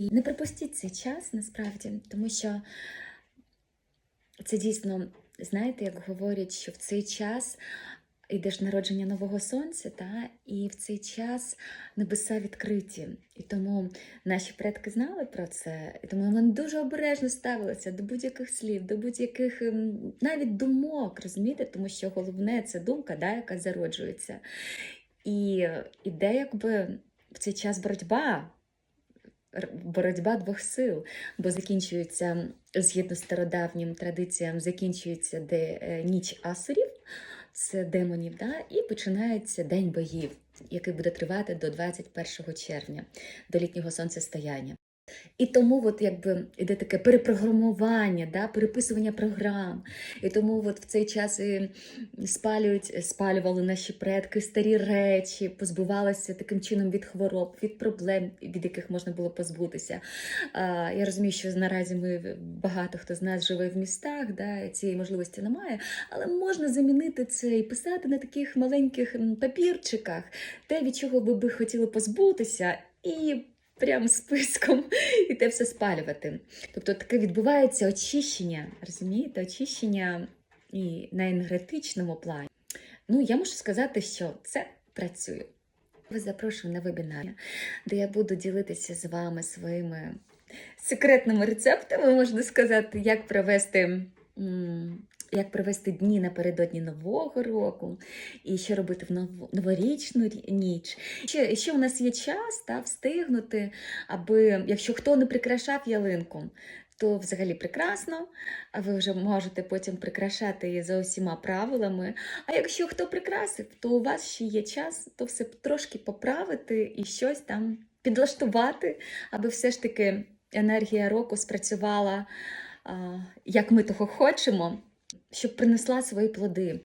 І не пропустіть цей час насправді, тому що це дійсно, знаєте, як говорять, що в цей час йде ж народження нового сонця, та? і в цей час небеса відкриті. І тому наші предки знали про це, і тому вони дуже обережно ставилися до будь-яких слів, до будь-яких ем, навіть думок, розумієте, тому що головне це думка, да, яка зароджується. І іде якби в цей час боротьба. Боротьба двох сил, бо закінчується згідно стародавнім традиціям, закінчується де е, ніч асурів, це демонів, да? і починається день богів, який буде тривати до 21 червня, до літнього сонцестояння. І тому от якби іде таке перепрограмування, да, переписування програм. І тому от в цей час і спалюють, спалювали наші предки старі речі, позбувалися таким чином від хвороб, від проблем, від яких можна було позбутися. А, я розумію, що наразі ми багато хто з нас живе в містах, да, цієї можливості немає, але можна замінити це і писати на таких маленьких папірчиках, те, від чого ви би хотіли позбутися, і прям списком і те все спалювати. Тобто таке відбувається очищення, розумієте, очищення і на енергетичному плані. Ну, я можу сказати, що це працює. Ви запрошую на вебінар, де я буду ділитися з вами своїми секретними рецептами, можна сказати, як провести. Як провести дні напередодні Нового року, і що робити в новорічну ніч. Ще, ще у нас є час та, встигнути, аби, якщо хто не прикрашав ялинку, то взагалі прекрасно, а ви вже можете потім прикрашати її за усіма правилами. А якщо хто прикрасив, то у вас ще є час то все трошки поправити і щось там підлаштувати, аби все ж таки енергія року спрацювала, як ми того хочемо, щоб принесла свої плоди.